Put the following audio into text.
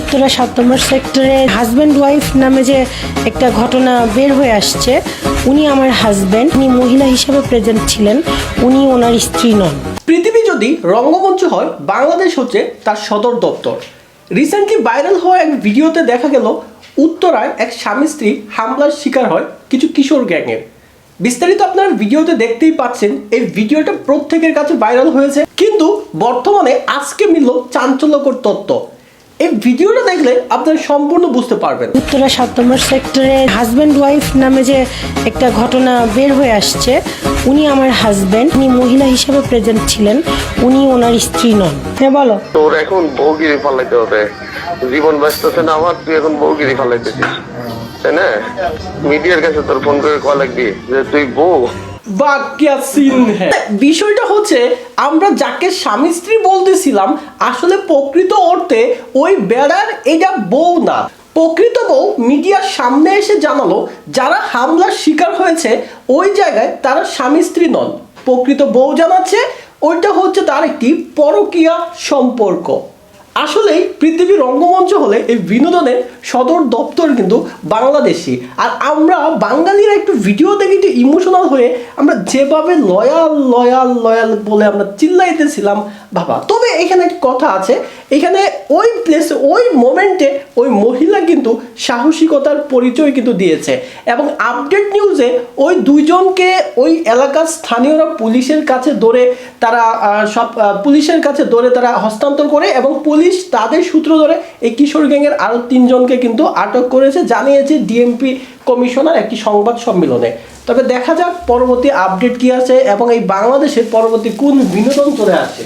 উত্তরা সাত সেক্টরে husband wife নামে যে একটা ঘটনা বের হয়ে আসছে, উনি আমার হাজব্যান্ড উনি মহিলা হিসেবে প্রেজেন্ট ছিলেন, উনি ওনার স্ত্রী নন। পৃথিবী যদি রঙ্গমঞ্চ হয়, বাংলাদেশ হচ্ছে তার সদর দপ্তর। রিসেন্টলি ভাইরাল হওয়া এক ভিডিওতে দেখা গেল, উত্তরায় এক স্বামী স্ত্রী হামলার শিকার হয় কিছু কিশোর গ্যাংয়ের। বিস্তারিত আপনারা ভিডিওতে দেখতেই পাচ্ছেন, এই ভিডিওটা প্রত্যেকের কাছে ভাইরাল হয়েছে। কিন্তু বর্তমানে আজকে মিলল চাঞ্চল্যকর তথ্য এই ভিডিওটা দেখলে আপনারা সম্পূর্ণ বুঝতে পারবেন। উত্তরা সাত নম্বর সেক্টরে হাজব্যান্ড ওয়াইফ নামে যে একটা ঘটনা বের হয়ে আসছে উনি আমার হাজব্যান্ড উনি মহিলা হিসেবে প্রেজেন্ট ছিলেন উনি ওনার স্ত্রী নন। হ্যাঁ বলো। তোর এখন বউগিরি ফালাইতে হবে। জীবন ব্যস্ত আছে না আমার তুই এখন বউগিরি ফালাইতেছিস। তাই না? মিডিয়ার কাছে তোর ফোন করে কল লাগবি যে তুই বউ বিষয়টা হচ্ছে, আমরা যাকে স্বামী স্ত্রী বলতেছিলাম, আসলে প্রকৃত অর্থে ওই বেড়ার এটা বউ না। প্রকৃত বউ মিডিয়ার সামনে এসে জানালো, যারা হামলার শিকার হয়েছে, ওই জায়গায় তারা স্বামী স্ত্রী নন। প্রকৃত বউ জানাচ্ছে, ওইটা হচ্ছে তার একটি পরকীয়া সম্পর্ক। আসলেই পৃথিবীর রঙ্গমঞ্চ হলে এই বিনোদনের সদর দপ্তর কিন্তু বাংলাদেশি আর আমরা বাঙালিরা একটু ভিডিও দেখে একটু ইমোশনাল হয়ে আমরা যেভাবে লয়াল লয়াল লয়াল বলে আমরা চিল্লাইতেছিলাম, বাবা। তবে এখানে একটা কথা আছে, এখানে ওই প্লেসে ওই মোমেন্টে ওই মহিলা কিন্তু সাহসিকতার পরিচয় কিন্তু দিয়েছে। এবং আপডেট নিউজে ওই দুইজনকে ওই এলাকার স্থানীয়রা পুলিশের কাছে ধরে তারা সব পুলিশের কাছে ধরে তারা হস্তান্তর করে এবং পুলিশ তাদের সূত্র ধরে এই কিশোর গ্যাংয়ের আরও তিনজনকে কিন্তু আটক করেছে, জানিয়েছে ডিএমপি কমিশনার একটি সংবাদ সম্মেলনে। তবে দেখা যাক পরবর্তী আপডেট কি আছে এবং এই বাংলাদেশের পরবর্তী কোন বিনোদন চলে আসে